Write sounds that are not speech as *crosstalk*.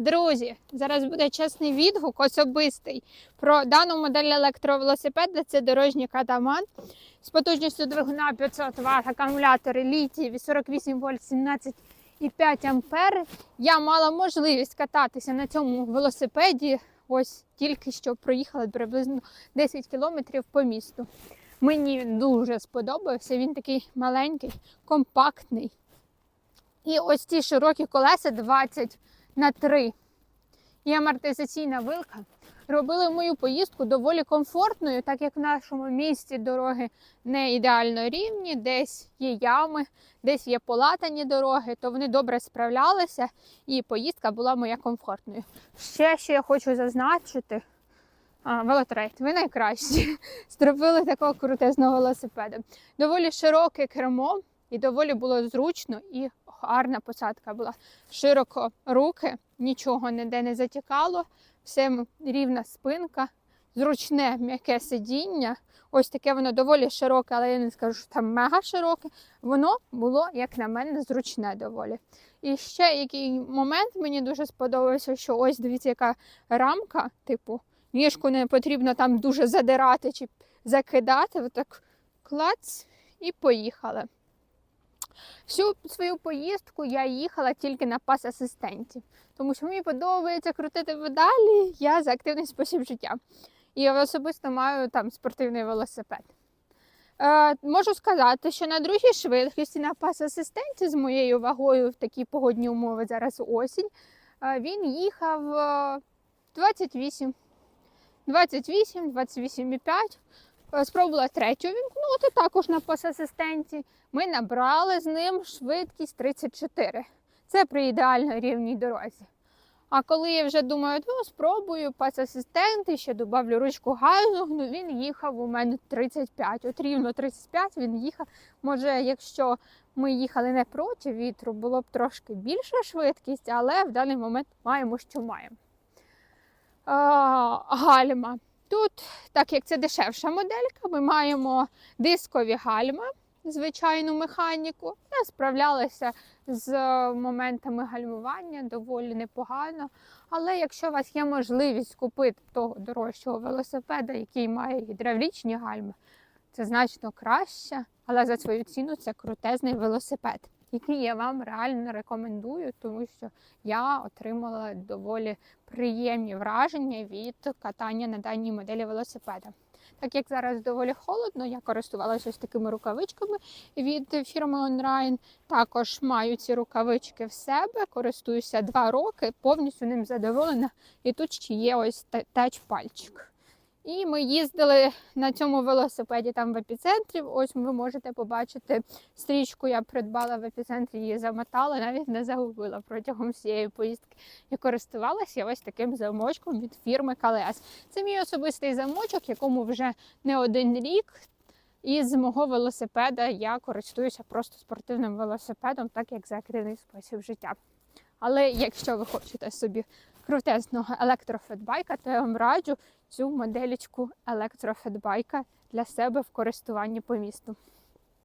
Друзі, зараз буде чесний відгук особистий про дану модель електровелосипеда. Це дорожній катаман з потужністю двигуна 500 Вт, акумулятори літій від 48 вольт 17,5 ампер. Я мала можливість кататися на цьому велосипеді. Ось тільки що проїхала приблизно 10 кілометрів по місту. Мені він дуже сподобався. Він такий маленький, компактний. І ось ці широкі колеса 20 на 3 і амортизаційна вилка робили мою поїздку доволі комфортною, так як в нашому місті дороги не ідеально рівні, десь є ями, десь є полатані дороги, то вони добре справлялися, і поїздка була моя комфортною. Ще що я хочу зазначити. А, велотрейд, ви найкращі. *laughs* Зробили такого крутезного велосипеда. Доволі широке кермо, і доволі було зручно і гарна посадка була. Широко руки, нічого ніде не затікало, все рівна спинка, зручне м'яке сидіння. Ось таке воно доволі широке, але я не скажу, що там мега широке. Воно було, як на мене, зручне доволі. І ще який момент мені дуже сподобався, що ось дивіться, яка рамка, типу, ніжку не потрібно там дуже задирати чи закидати. Отак клац і поїхали. Всю свою поїздку я їхала тільки на пас асистенті, тому що мені подобається крутити педалі, я за активний спосіб життя. І особисто маю там спортивний велосипед. Е, можу сказати, що на другій швидкості на пас асистенті з моєю вагою в такі погодні умови зараз осінь, е, він їхав е, 28, 28, 28,5. Е, Спробувала третю вімкнути також на пас-асистенті. Ми набрали з ним швидкість 34. Це при ідеально рівній дорозі. А коли я вже думаю, ну спробую пас-асистент і ще добавлю ручку газу, ну він їхав у мене 35. От рівно 35 він їхав. Може, якщо ми їхали не проти вітру, було б трошки більша швидкість, але в даний момент маємо, що маємо. А, гальма. Тут, так як це дешевша моделька, ми маємо дискові гальма, звичайну механіку. Я справлялася з е, моментами гальмування доволі непогано. Але якщо у вас є можливість купити того дорожчого велосипеда, який має гідравлічні гальми, це значно краще, але за свою ціну це крутезний велосипед, який я вам реально рекомендую, тому що я отримала доволі приємні враження від катання на даній моделі велосипеда. Так як зараз доволі холодно, я користувалася ось такими рукавичками від фірми Onrine. Також маю ці рукавички в себе, користуюся два роки, повністю ним задоволена. І тут ще є ось та- тач-пальчик. І ми їздили на цьому велосипеді там в епіцентрі. Ось ви можете побачити стрічку. Я придбала в епіцентрі, її замотала, навіть не загубила протягом всієї поїздки. Я користувалася ось таким замочком від фірми Калес. Це мій особистий замочок, якому вже не один рік. І з мого велосипеда я користуюся просто спортивним велосипедом, так як за активний спосіб життя. Але якщо ви хочете собі крутезного електрофетбайка, то я вам раджу цю моделічку електрофетбайка для себе в користуванні по місту.